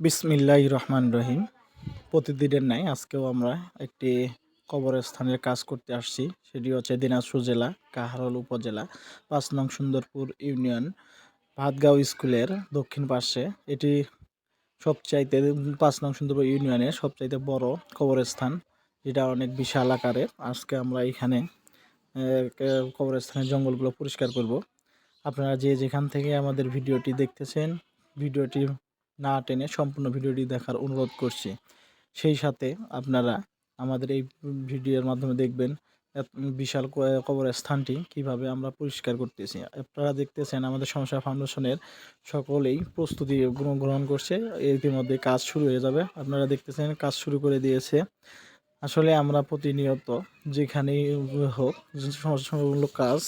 বিসমিল্লাহ রহমান রহিম। প্রতিদিনের নাই আজকেও আমরা একটি কবরস্থানের কাজ করতে আসছি। সেটি হচ্ছে দিনাজপুর জেলা, কাহারল উপজেলা, পাঁচ নং সুন্দরপুর ইউনিয়ন, ভাতগাঁও স্কুলের দক্ষিণ পাশে। এটি সবচাইতে পাঁচ নং সুন্দরপুর ইউনিয়নের সবচাইতে বড় কবরস্থান, যেটা অনেক বিশাল আকারের আজকে আমরা এখানে কবরস্থানের জঙ্গলগুলো পরিষ্কার করব। আপনারা যে যেখান থেকে আমাদের ভিডিওটি দেখতেছেন, ভিডিওটি না টেনে সম্পূর্ণ ভিডিওটি দেখার অনুরোধ করছি। সেই সাথে আপনারা আমাদের এই ভিডিওর মাধ্যমে দেখবেন বিশাল কবরস্থানটি কীভাবে আমরা পরিষ্কার করতেছি। আপনারা দেখতেছেন আমাদের সমস্যা ফাউন্ডেশনের সকলেই প্রস্তুতি গ্রহণ করছে। ইতিমধ্যে কাজ শুরু হয়ে যাবে। আপনারা দেখতেছেন কাজ শুরু করে দিয়েছে। আসলে আমরা প্রতিনিয়ত যেখানেই হোক সমস্যামূলক কাজ,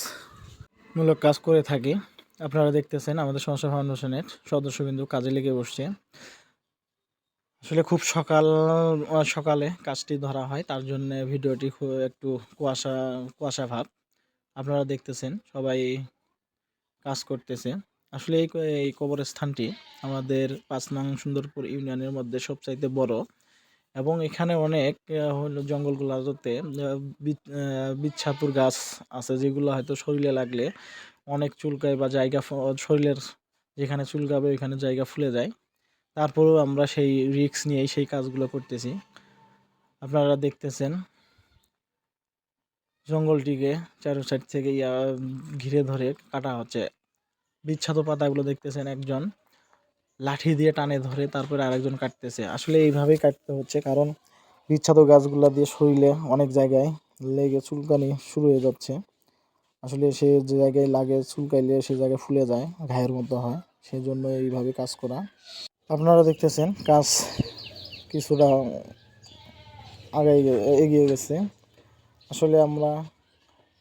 মূলক কাজ করে থাকি আপনারা দেখতেছেন আমাদের সমস্যা ফাউন্ডেশনের সদস্যবিন্দু কাজে লেগে বসছে। আসলে খুব সকাল সকালে কাজটি ধরা হয় তার জন্য ভিডিওটি একটু কুয়াশা কুয়াশা ভাব। আপনারা দেখতেছেন সবাই কাজ করতেছে। আসলে এই এই কবরস্থানটি আমাদের পাঁচ নং সুন্দরপুর ইউনিয়নের মধ্যে সবচাইতে বড় এবং এখানে অনেক জঙ্গলগুলোতে আহ, বি- গাছ আছে যেগুলো হয়তো শরীরে লাগলে অনেক চুলকায় বা জায়গা শরীরের যেখানে চুলকাবে ওইখানে জায়গা ফুলে যায়। তারপরেও আমরা সেই রিস্ক নিয়েই সেই কাজগুলো করতেছি। আপনারা দেখতেছেন জঙ্গলটিকে চারো সাইড থেকে ইয়া, ঘিরে ধরে কাটা হচ্ছে। বিচ্ছাত পাতাগুলো দেখতেছেন একজন। লাঠি দিয়ে টানে ধরে তারপরে আরেকজন কাটতেছে। আসলে এইভাবেই কাটতে হচ্ছে কারণ বিচ্ছাত গাছগুলো দিয়ে শরীরে অনেক জায়গায় লেগে চুলকানি শুরু হয়ে যাচ্ছে। আসলে সে যে জায়গায় লাগে চুলকাইলে সে জায়গায় ফুলে যায়, ঘায়ের মতো হয়। সেই জন্য এইভাবে কাজ করা। আপনারা দেখতেছেন, কাজ কিছুটা আগাই গে- এগিয়ে গেছে। আসলে আমরা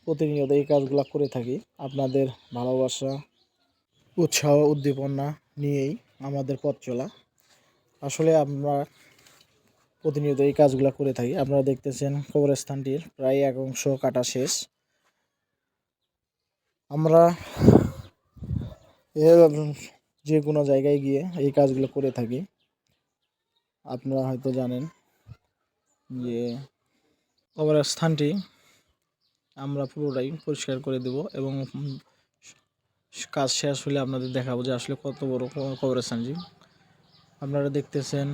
প্রতিনিয়ত এই কাজগুলো করে থাকি। আপনাদের ভালোবাসা, উৎসাহ, উদ্দীপনা নিয়েই আমাদের পথ চলা। আসলে আমরা প্রতিনিয়ত এই কাজগুলো করে থাকি। আপনারা দেখতেছেন কবরস্থানটির প্রায় এক অংশ কাটা শেষ। আমরা যে কোনো জায়গায় গিয়ে এই কাজগুলো করে থাকি। আপনারা হয়তো জানেন যে কবরস্থানটি আমরা পুরোটাই পরিষ্কার করে দেব এবং কাজ শেষ হলে আপনাদের দেখাবো যে আসলে কত বড় কবরস্থানটি আপনারা দেখতেছেন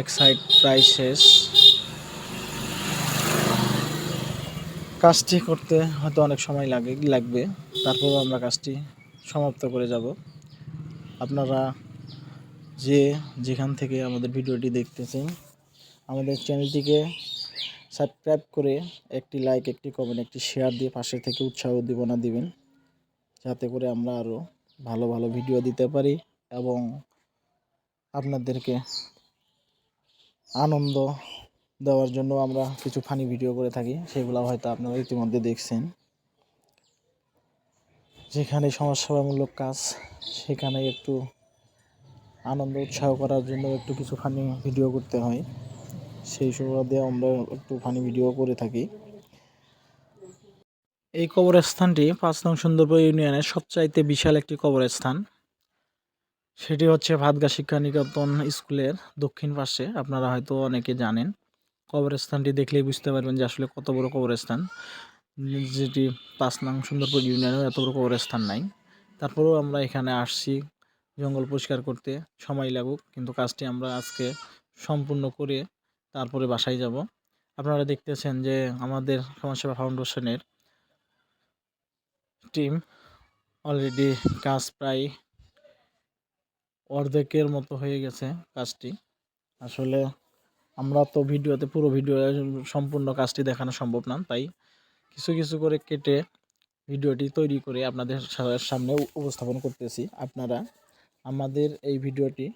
এক সাইড প্রায় শেষ। কাজটি করতে হয়তো অনেক সময় লাগে, লাগবে। তারপরেও আমরা কাজটি সমাপ্ত করে যাব। আপনারা যে যেখান থেকে আমাদের ভিডিওটি দেখতেছেন, আমাদের চ্যানেলটিকে সাবস্ক্রাইব করে একটি লাইক, একটি কমেন্ট একটি শেয়ার দিয়ে পাশে থেকে উৎসাহ উদ্দীপনা দিবেন। যাতে করে আমরা আরও ভালো ভালো ভিডিও দিতে পারি এবং আপনাদেরকে আনন্দ দেওয়ার জন্য আমরা কিছু ফানি ভিডিও করে থাকি। সেগুলো হয়তো আপনারা ইতিমধ্যে দেখছেন। যেখানে সমাজসেবামূলক কাজ, সেখানে একটু আনন্দ উৎসাহ করার জন্য একটু কিছু ফানি ভিডিও করতে হয়। সেই সুবাদে আমরা একটু ফানি ভিডিও করে থাকি। এই কবরস্থানটি পাঁচ নং সুন্দরবন ইউনিয়নের সবচাইতে বিশাল একটি কবরস্থান। সেটি হচ্ছে ভাতগা শিক্ষা নিকেতন স্কুলের দক্ষিণ পাশে। আপনারা হয়তো অনেকে জানেন। কবরস্থানটি দেখলেই বুঝতে পারবেন যে আসলে কত বড় কবরস্থান। যেটি পাঁচ নং সুন্দরপুর ইউনিয়নেও এত বড় কবরস্থান নাই। তারপরেও আমরা এখানে আসছি, জঙ্গল পরিষ্কার করতে সময় লাগুক, কিন্তু কাজটি আমরা আজকে সম্পূর্ণ করে তারপরে বাসায় যাব। আপনারা দেখতেছেন যে আমাদের সমাজসেবা ফাউন্ডেশনের টিম অলরেডি কাজ প্রায় অর্ধেকের মতো হয়ে গেছে কাজটি। আসলে আমরা তো ভিডিওতে পুরো ভিডিও সম্পূর্ণ কাজটি দেখানো সম্ভব না, তাই কিছু কিছু করে কেটে ভিডিওটি তৈরি করে আপনাদের সামনে উপস্থাপন করতেছি। আপনারা আমাদের এই ভিডিওটি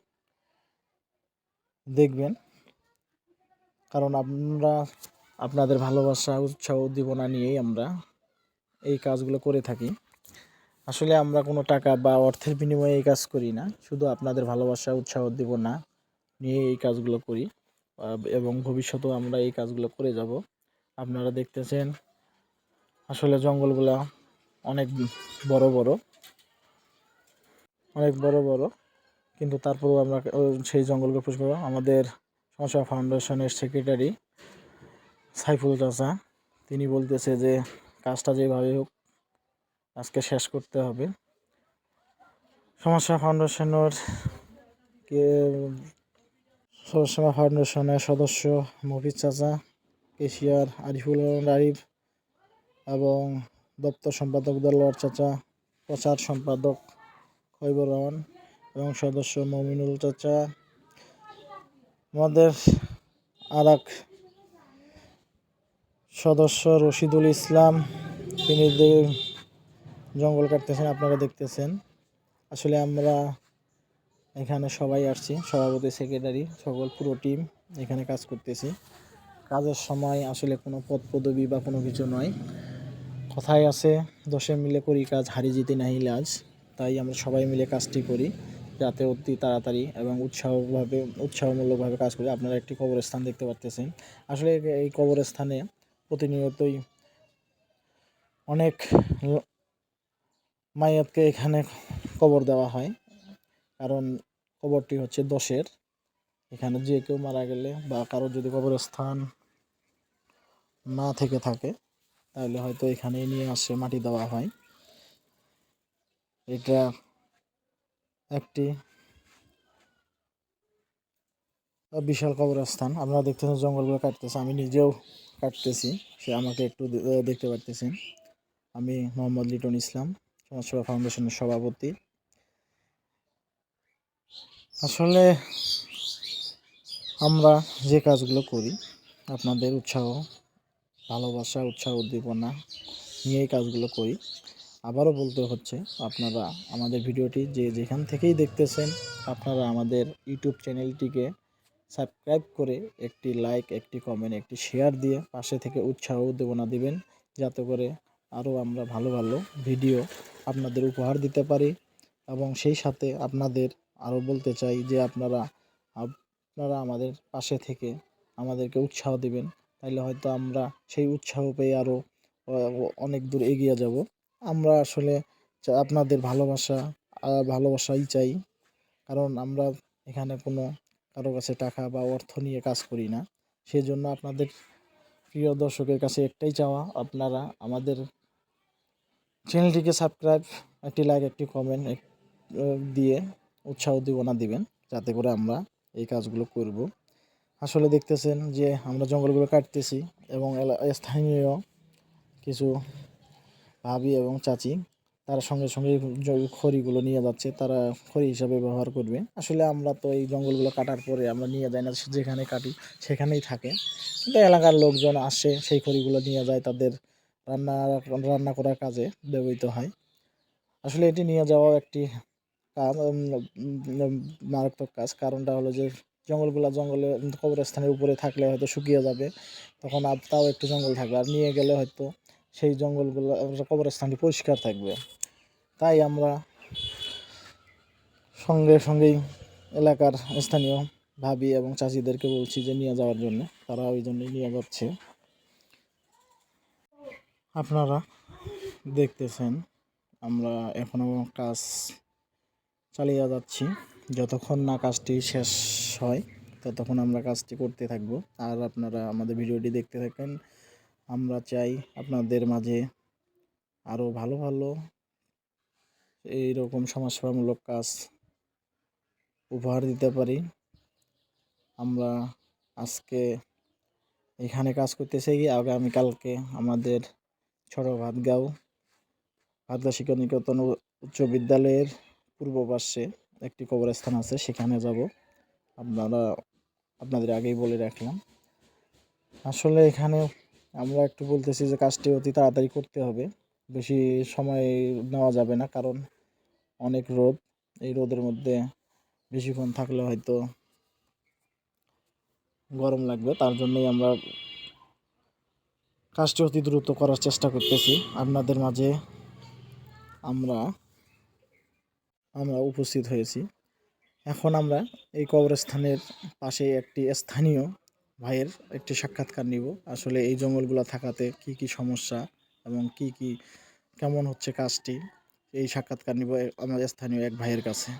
দেখবেন, কারণ আমরা আপনাদের ভালোবাসা, উৎসাহ, উদ্দীপনা নিয়েই আমরা এই কাজগুলো করে থাকি। আসলে আমরা কোনো টাকা বা অর্থের বিনিময়ে এই কাজ করি না, শুধু আপনাদের ভালোবাসা, উৎসাহ, উদ্দীপনা নিয়ে এই কাজগুলো করি। এবং ভবিষ্যতেও আমরা এই কাজগুলো করে যাব। আপনারা দেখতেছেন, আসলে জঙ্গলগুলা অনেক বড় বড়, অনেক বড় বড়। কিন্তু তারপরেও আমরা সেই জঙ্গলকে পরিষ্কার। আমাদের সমস্যা ফাউন্ডেশনের সেক্রেটারি সাইফুল চাচা, তিনি বলতেছে যে, কাজটা যেভাবে হোক, আজকে শেষ করতে হবে। সমস্যা ফাউন্ডেশনের কে সমস্যা ফাউন্ডেশনের সদস্য মফিজ চাচা, কেশিয়ার আরিফুল আরিফ এবং দপ্তর সম্পাদক দেলোয়ার চাচা, প্রচার সম্পাদক খৈবর রহমান এবং সদস্য মমিনুল চাচা। আমাদের আর এক সদস্য রশিদুল ইসলাম, তিনি জঙ্গল কাটতেছেন, আপনারা দেখতেছেন। আসলে আমরা এখানে সবাই আসছি, সভাপতি সেক্রেটারি সকল পুরো টিম এখানে কাজ করতেছি। কাজের সময় আসলে কোনো পদ পদবি বা কোনো কিছু নয়। কথায় আছে, দশে মিলে করি কাজ, হারি জিতে নাহি লাজ। তাই আমরা সবাই মিলে কাজটি করি, যাতে অতি তাড়াতাড়ি এবং উৎসাহভাবে, উৎসাহমূলকভাবে কাজ করি। আপনারা একটি কবরস্থান দেখতে পাচ্তেছেন আসলে এই কবরস্থানে প্রতিনিয়তই অনেক মায়াতকে এখানে কবর দেওয়া হয়। কারণ কবরটি হচ্ছে দশের। এখানে যে কেউ মারা গেলে বা কারও যদি কবরস্থান না থেকে থাকে, তাহলে হয়তো এখানে নিয়ে আসে, মাটি দেওয়া হয়। এটা একটি বিশাল কবরস্থান। আপনারা দেখতেছেন জঙ্গলগুলো কাটতেছে, আমি নিজেও কাটতেছি, সে আমাকে একটু দেখতে পারতেছেন। আমি মোহাম্মদ লিটন ইসলাম, সমাজসেবা ফাউন্ডেশনের সভাপতি। আসলে আমরা যে কাজগুলো করি, আপনাদের উৎসাহ, ভালোবাসা, উৎসাহ উদ্দীপনা নিয়ে এই কাজগুলো করি। আবারও বলতে হচ্ছে, আপনারা আমাদের ভিডিওটি যে যেখান থেকেই দেখতেছেন, আপনারা আমাদের ইউটিউব চ্যানেলটিকে সাবস্ক্রাইব করে একটি লাইক, একটি কমেন্ট, একটি শেয়ার দিয়ে পাশে থেকে উৎসাহ উদ্দীপনা দিবেন, যাতে করে আরও আমরা ভালো ভালো ভিডিও আপনাদের উপহার দিতে পারি এবং সেই সাথে আপনাদের আরও বলতে চাই যে আপনারা আপনারা আমাদের পাশে থেকে আমাদেরকে উৎসাহ দেবেন, তাইলে হয়তো আমরা সেই উৎসাহ পেয়ে আরও অনেক দূর এগিয়ে যাব। আমরা আসলে আপনাদের ভালোবাসা ভালোবাসাই চাই, কারণ আমরা এখানে কোনো কারও কাছে টাকা বা অর্থ নিয়ে কাজ করি না। সেজন্য আপনাদের প্রিয় দর্শকের কাছে একটাই চাওয়া, আপনারা আমাদের চ্যানেলটিকে সাবস্ক্রাইব একটি লাইক একটি কমেন্ট দিয়ে উৎসাহ উদ্দীপনা দিবেন, যাতে করে আমরা এই কাজগুলো করব। আসলে দেখতেছেন যে আমরা জঙ্গলগুলো কাটতেছি এবং স্থানীয় কিছু ভাবি এবং চাচি, তারা সঙ্গে সঙ্গে খড়িগুলো নিয়ে যাচ্ছে, তারা খড়ি হিসাবে ব্যবহার করবে। আসলে আমরা তো এই জঙ্গলগুলো কাটার পরে আমরা নিয়ে যাই না যেখানে কাটি সেখানেই থাকে। কিন্তু এলাকার লোকজন আসে, সেই খড়িগুলো নিয়ে যায়, তাদের রান্না রান্না করার কাজে ব্যবহৃত হয়। আসলে এটি নিয়ে যাওয়া একটি মারাত্মক কাজ। কারণটা হলো যে, জঙ্গলগুলা জঙ্গলে কবরস্থানের উপরে থাকলে হয়তো শুকিয়ে যাবে, তখন আর তাও একটু জঙ্গল থাকবে। আর নিয়ে গেলে হয়তো সেই জঙ্গলগুলো, কবরস্থানটি পরিষ্কার থাকবে। তাই আমরা সঙ্গে সঙ্গেই এলাকার স্থানীয় ভাবি এবং চাষিদেরকে বলছি যে, নিয়ে যাওয়ার জন্য। তারা ওই জন্যই নিয়ে যাচ্ছে। আপনারা দেখতেছেন, আমরা এখনও কাজ চালিয়ে যাচ্ছি। যতক্ষণ না কাজটি শেষ হয়, ততক্ষণ আমরা কাজটি করতে থাকব। আর আপনারা আমাদের ভিডিওটি দেখতে থাকেন। আমরা চাই আপনাদের মাঝে আরও ভালো ভালো এই রকম সমাজসেবামূলক কাজ উপহার দিতে পারি। আমরা আজকে এখানে কাজ করতেছে গিয়ে আগামীকালকে আমাদের ছোট ভাতগাঁও ভাতগাঁও শিক্ষা নিকেতন উচ্চ বিদ্যালয়ের পূর্ব পাশে একটি কবরস্থান আছে, সেখানে যাব। আপনারা, আপনাদের আগেই বলে রাখলাম। আসলে এখানে আমরা একটু বলতেছি যে কাজটি অতি তাড়াতাড়ি করতে হবে। বেশি সময় নেওয়া যাবে না, কারণ অনেক রোদ। এই রোদের মধ্যে বেশিক্ষণ থাকলে হয়তো গরম লাগবে। তার জন্যই আমরা কাজটি অতি দ্রুত করার চেষ্টা করতেছি। আপনাদের মাঝে আমরা আমরা উপস্থিত হয়েছি। এখন আমরা এই কবরস্থানের পাশে একটি স্থানীয় ভাইয়ের একটি সাক্ষাৎকার নিব। আসলে এই জঙ্গলগুলো থাকাতে কি কি সমস্যা এবং কি কি কেমন হচ্ছে কাজটি? এই সাক্ষাৎকার নিব আমাদের স্থানীয় এক ভাইয়ের কাছে।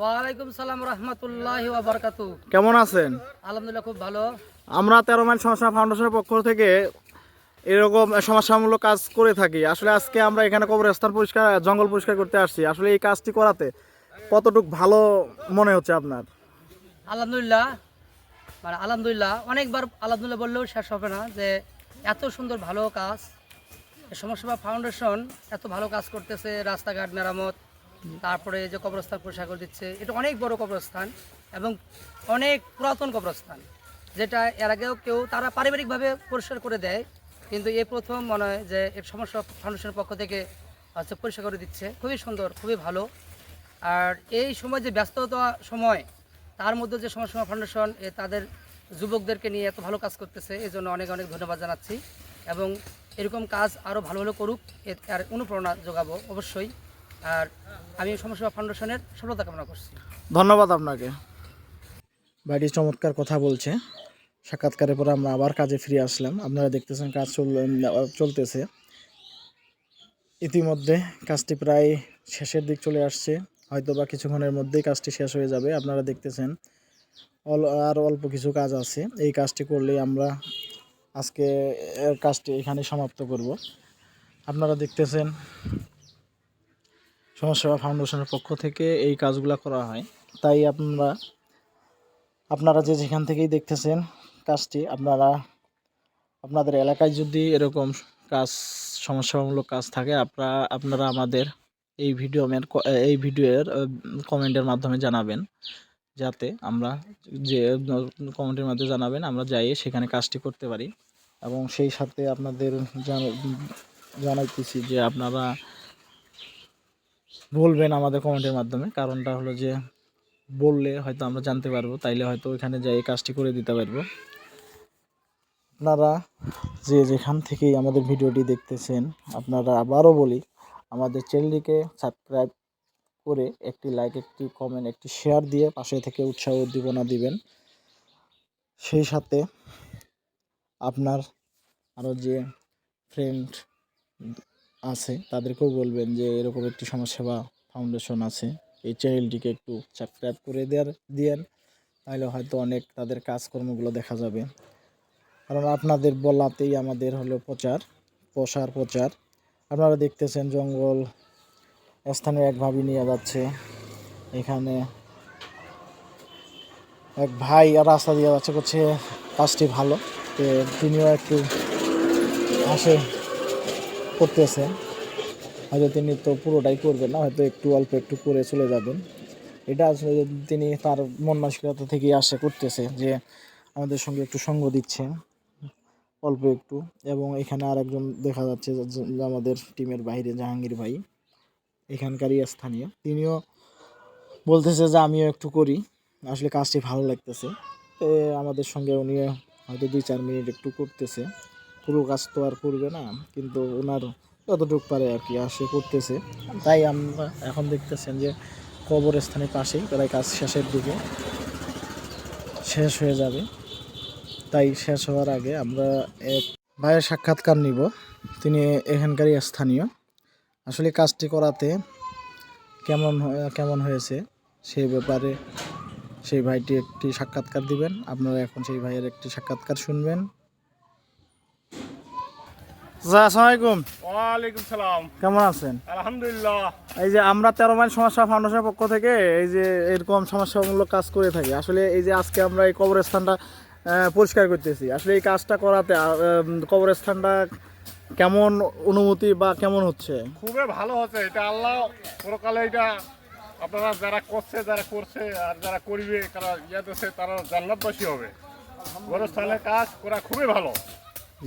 ওয়ালাইকুম সালাম রহমতুল্লাহ বারকাতু কেমন আছেন? আলহামদুলিল্লাহ খুব ভালো। আমরা তেরো মাইল সমস্যা ফাউন্ডেশনের পক্ষ থেকে এরকম সমস্যামূলক কাজ করে থাকি। আসলে আজকে আমরা এখানে কবরস্থান পরিষ্কার, জঙ্গল পরিষ্কার করতে আসছি। আসলে এই কাজটি করাতে কতটুক ভালো মনে হচ্ছে আপনার? আলহামদুলিল্লাহ। মানে আলহামদুলিল্লাহ, অনেকবার আলহামদুলিল্লাহ বললেও শেষ হবে না যে এত সুন্দর ভালো কাজ। সমাজসেবা ফাউন্ডেশন এত ভালো কাজ করতেছে, রাস্তাঘাট, মেরামত, তারপরে যে কবরস্থান পরিষ্কার করে দিচ্ছে, এটা অনেক বড় কবরস্থান এবং অনেক পুরাতন কবরস্থান, যেটা এর আগেও কেউ তারা পারিবারিকভাবে পরিষ্কার করে দেয়। কিন্তু এই প্রথম মনে হয় যে সমস্যা ফাউন্ডেশনের পক্ষ থেকে হচ্ছে পরিষ্কার করে দিচ্ছে। খুবই সুন্দর, খুবই ভালো। আর এই সময় যে ব্যস্ততা সময়, তার মধ্যে যে সমাজসেবা ফাউন্ডেশন তাদের যুবকদেরকে নিয়ে এত ভালো কাজ করতেছে, এই জন্য অনেক অনেক ধন্যবাদ জানাচ্ছি। এবং এরকম কাজ আরও ভালো ভালো করুক এ আর অনুপ্রেরণা যোগাবো অবশ্যই। আর আমি সমাজসেবা ফাউন্ডেশনের সফলতা কামনা করছি। ধন্যবাদ আপনাকে। বাড়ি চমৎকার কথা বলছে। সাক্ষাৎকারের পরে আমরা আবার কাজে ফিরে আসলাম। আপনারা দেখতেছেন কাজ চল- চলতেছে। ইতিমধ্যে কাজটি প্রায় শেষের দিক চলে আসছে। হয়তো বা কিছুক্ষণের মধ্যেই কাজটি শেষ হয়ে যাবে। আপনারা দেখতেছেন অল, আর অল্প কিছু কাজ আছে। এই কাজটি করলেই আমরা আজকে কাজটি এখানে সমাপ্ত করব। আপনারা দেখতেছেন সমাজসেবা ফাউন্ডেশনের পক্ষ থেকে এই কাজগুলো করা হয়। তাই আপনারা আপনারা যে যেখান থেকেই দেখতেছেন কাজটি আপনারা, আপনাদের এলাকায় যদি এরকম কাজ, সমস্যামূলক কাজ থাকে, আপনারা আপনারা আমাদের এই ভিডিও এই ভিডিওর কমেন্টের মাধ্যমে জানাবেন। যাতে আমরা যে, কমেন্টের মাধ্যমে জানাবেন, আমরা যাই সেখানে কাজটি করতে পারি। এবং সেই সাথে আপনাদের জানা- জানাইতেছি যে আপনারা বলবেন আমাদের কমেন্টের মাধ্যমে। কারণটা হলো যে, বললে হয়তো আমরা জানতে পারব, তাইলে হয়তো ওইখানে যাই কাজটি করে দিতে পারব। আপনারা যে যেখান থেকেই আমাদের ভিডিওটি দেখতেছেন, আপনারা আবারও বলি, আমাদের চ্যানেলটিকে সাবস্ক্রাইব করে একটি লাইক একটি কমেন্ট একটি শেয়ার দিয়ে পাশে থেকে উৎসাহ উদ্দীপনা দিবেন। সেই সাথে আপনার আরও যে ফ্রেন্ড আছে, তাদেরকেও বলবেন যে এরকম একটি সমাজসেবা ফাউন্ডেশন আছে, এই চ্যানেলটিকে একটু সাবস্ক্রাইব করে দেওয়ার দিয়েন, তাহলে হয়তো অনেক তাদের কাজকর্মগুলো দেখা যাবে। কারণ আপনাদের বলাতেই আমাদের হলো প্রচার, প্রসার প্রচার। আপনারা দেখতেছেন জঙ্গল, স্থানে এক ভাবি নিয়ে যাচ্ছে। এখানে এক ভাই আর রাস্তা দিয়ে যাচ্ছে করছে কাজটি ভালো। তো তিনিও একটু আসে করতেছেন হয়তো তিনি তো পুরোটাই করবেন না, হয়তো একটু অল্প একটু করে চলে যাবেন। এটা আসলে তিনি তার মন মানসিকতা থেকেই আশা করতেছে যে আমাদের সঙ্গে একটু সঙ্গ দিচ্ছে অল্প একটু। এবং এখানে আর একজন দেখা যাচ্ছে আমাদের টিমের বাইরে জাহাঙ্গীর ভাই, এখানকারই স্থানীয়। তিনিও বলতেছে যে, আমিও একটু করি। আসলে কাজটি ভালো লাগতেছে। তো আমাদের সঙ্গে উনি হয়তো দুই চার মিনিট একটু করতেছে। পুরো কাজ তো আর করবে না, কিন্তু ওনার যতটুকু পারে আর কি আসে করতেছে। তাই আমরা এখন দেখতেছেন যে কবর কবরস্থানের পাশেই প্রায় কাজ শেষের দিকে শেষ হয়ে যাবে। তাই শেষ হওয়ার আগে আমরা এক ভাইয়ের সাক্ষাৎকার নিব। তিনি এখানকারই স্থানীয়। আসলে কাজটি করাতে কেমন কেমন হয়েছে সেই ব্যাপারে সেই ভাইটি একটি সাক্ষাৎকার দিবেন। আপনারা এখন সেই ভাইয়ের একটি সাক্ষাৎকার শুনবেন। আসসালামু আলাইকুম। ওয়ালাইকুম সালাম। কেমন আছেন? আলহামদুলিল্লাহ। এই যে আমরা তেরো মাইল সমস্যা ফাউন্ডেশনের পক্ষ থেকে এই যে এরকম সমস্যামূলক কাজ করে থাকি। আসলে এই যে আজকে আমরা এই কবরস্থানটা পরিষ্কার করতেছি। আসলে এই কাজটা করাতে কবরস্থানটা কেমন অনুমতি বা কেমন হচ্ছে? খুবই ভালো হচ্ছে। এটা আল্লাহ পরকালে এটা আপনারা যারা করছে যারা করছে আর যারা করবে তারা ইয়ে দিচ্ছে তারা জান্নাতবাসী হবে। গোরস্থানের কাজ করা খুবই ভালো।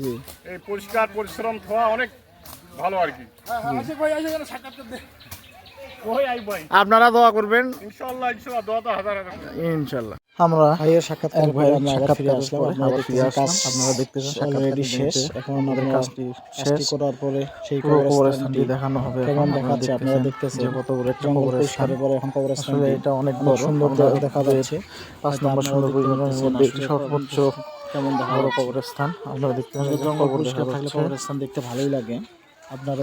জি। এই পরিষ্কার পরিশ্রম হওয়া অনেক ভালো আর কি। আই ভাই আপনারা দোয়া করবেন। ইনশাল্লাহ আমরা ভাইয়ের সাক্ষাৎকার ভাই আমরা আবার ফিরে আসলাম আপনারা কাজ আপনারা দেখতেছেন অলরেডি শেষ। এখন আমাদের কাজটি শেষ। করার পরে সেই কবরস্থানটি দেখানো হবে। কেমন দেখাচ্ছে আপনারা দেখতেছেন? যে কত বড় একটা কবরস্থানের পরে এখন কবরস্থান এটা অনেক বড়। সুন্দর দেখা যাচ্ছে। পাঁচ নম্বর সুন্দর পরিমাণের মধ্যে সর্বোচ্চ কেমন দেখা বড় কবরস্থান। আপনারা পরিষ্কার থাকলে কবরস্থান দেখতে ভালোই লাগে। আপনারা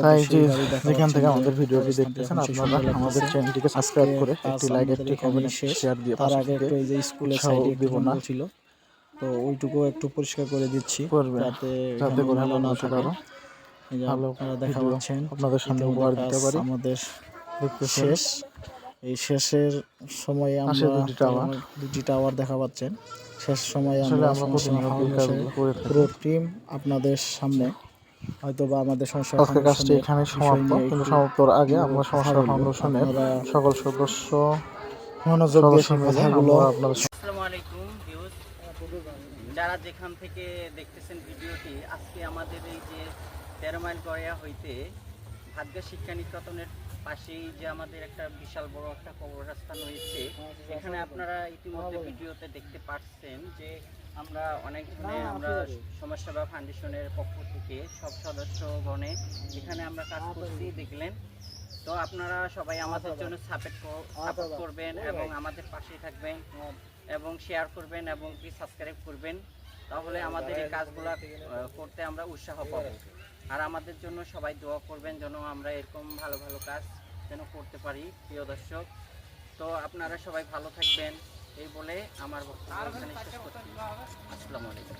যেখান থেকে আমাদের ভিডিওটি দেখতেছেন আপনারা আমাদের। চ্যানেলটিকে সাবস্ক্রাইব করে একটি লাইক একটি কমেন্ট। শেয়ার দিয়ে তার আগে একটু এই যে স্কুলের সাইডে একটু না। ছিল তো ওইটুকু একটু পরিষ্কার করে দিচ্ছি যাতে যাতে করে ময়লা না থাকে ভালো আপনারা দেখা পাচ্ছেন আপনাদের সামনে উপহার দিতে পারি আমাদের শেষ এই শেষের সময়ে আমরা দুটি টাওয়ার। দেখা পাচ্ছেন শেষ সময়ে আমরা পুরো টিম আপনাদের সামনে হয়তো বা আমাদের সমস্যা আজকে কাজটি এখানে সমাপ্ত। কিন্তু সমাপ্তর আগে আমরা সমস্যা ফাউন্ডেশনের সকল সদস্য মনোযোগ দিয়ে কথাগুলো আমরা আপনাদের আসসালামু আলাইকুম ভিউজ যারা যেখান থেকে দেখতেছেন ভিডিওটি আজকে আমাদের এই যে তেরো মাইল গড়িয়া হইতে ভাগ্য শিক্ষা নিকেতনের পাশেই যে আমাদের একটা বিশাল বড় একটা কবরস্থান রয়েছে এখানে আপনারা ইতিমধ্যে ভিডিওতে দেখতে পাচ্ছেন যে আমরা অনেক ধরনের আমরা সমাজসেবা ফাউন্ডেশনের পক্ষ থেকে সব সদস্যগণে এখানে আমরা কাজ করছি দেখলেন? তো আপনারা সবাই আমাদের জন্য সাপোর্ট সাপোর্ট করবেন এবং আমাদের পাশে থাকবেন এবং শেয়ার করবেন এবং কি সাবস্ক্রাইব করবেন। তাহলে আমাদের এই কাজগুলো করতে আমরা উৎসাহ পাব। আর আমাদের জন্য সবাই দোয়া করবেন যেন আমরা এরকম ভালো ভালো কাজ যেন করতে পারি প্রিয় দর্শক। তো আপনারা সবাই ভালো থাকবেন। এই বলে আমার বক্তব্য এখানে শেষ করছি। আসসালামু আলাইকুম।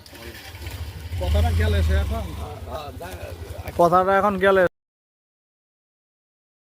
কথাটা এখন গেলে